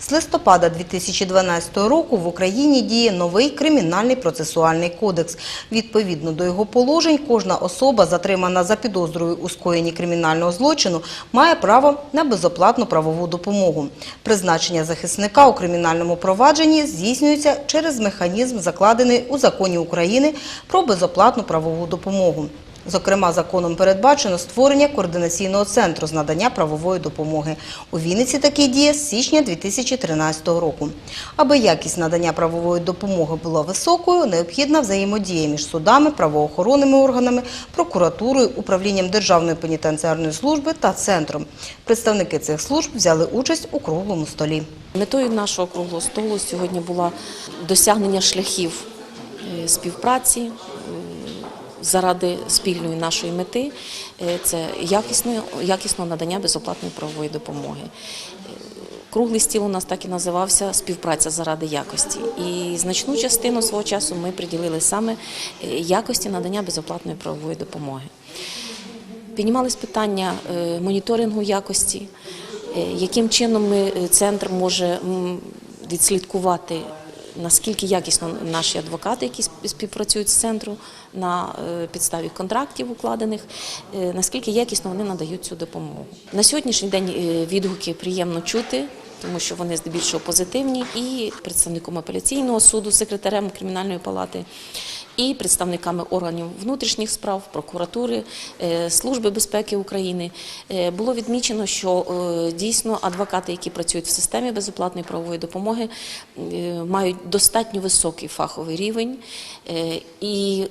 З листопада 2012 року в Україні діє новий кримінальний процесуальний кодекс. Відповідно до його положень, кожна особа, затримана за підозрою у скоєнні кримінального злочину, має право на безоплатну правову допомогу. Призначення захисника у кримінальному провадженні здійснюється через механізм, закладений у законі України про безоплатну правову допомогу. Зокрема, законом передбачено створення координаційного центру з надання правової допомоги. У Вінниці такий діє з січня 2013 року. Аби якість надання правової допомоги була високою, необхідна взаємодія між судами, правоохоронними органами, прокуратурою, управлінням Державної пенітенціарної служби та центром. Представники цих служб взяли участь у круглому столі. Метою нашого круглого столу сьогодні було досягнення шляхів е, співпраці заради спільної нашої мети е, це якісне, якісного надання безоплатної правової допомоги. Е, Круглий стіл у нас так і називався співпраця заради якості. І значну частину свого часу ми приділили саме е, якості надання безоплатної правової допомоги. Піднімались питання моніторингу якості, яким чином ми, центр може відслідкувати, наскільки якісно наші адвокати, які співпрацюють з центром на е, підставі контрактів укладених, е, наскільки якісно вони надають цю допомогу. На сьогоднішній день е, відгуки приємно чути. Тому що вони здебільшого позитивні, і представником апеляційного суду, секретарем кримінальної палати, і представниками органів внутрішніх справ, прокуратури, е, Служби безпеки України. Е, було відмічено, що е, дійсно адвокати, які працюють в системі безоплатної правової допомоги, мають достатньо високий фаховий рівень. І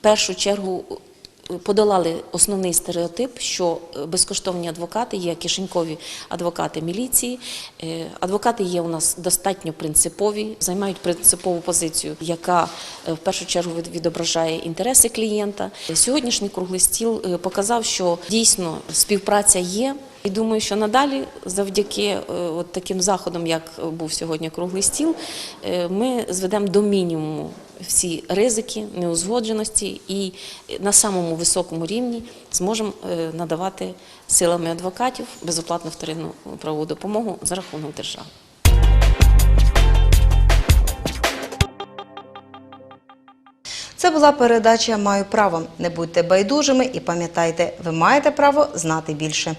першу чергу подолали основний стереотип, що е, безкоштовні адвокати є кишенькові адвокати міліції. Е, Адвокати є у нас достатньо принципові, займають принципову позицію, яка е, в першу чергу відображає інтереси клієнта. Сьогоднішній круглий стіл показав, що дійсно співпраця є. І думаю, що надалі, завдяки е, от таким заходам, як був сьогодні круглий стіл, е, ми зведемо до мінімуму всі ризики, неузгодженості і на самому високому рівні зможемо е, надавати силами адвокатів безоплатну вторинну правову допомогу за рахунок держави. Це була передача Маю право. Не будьте байдужими і пам'ятайте, ви маєте право знати більше.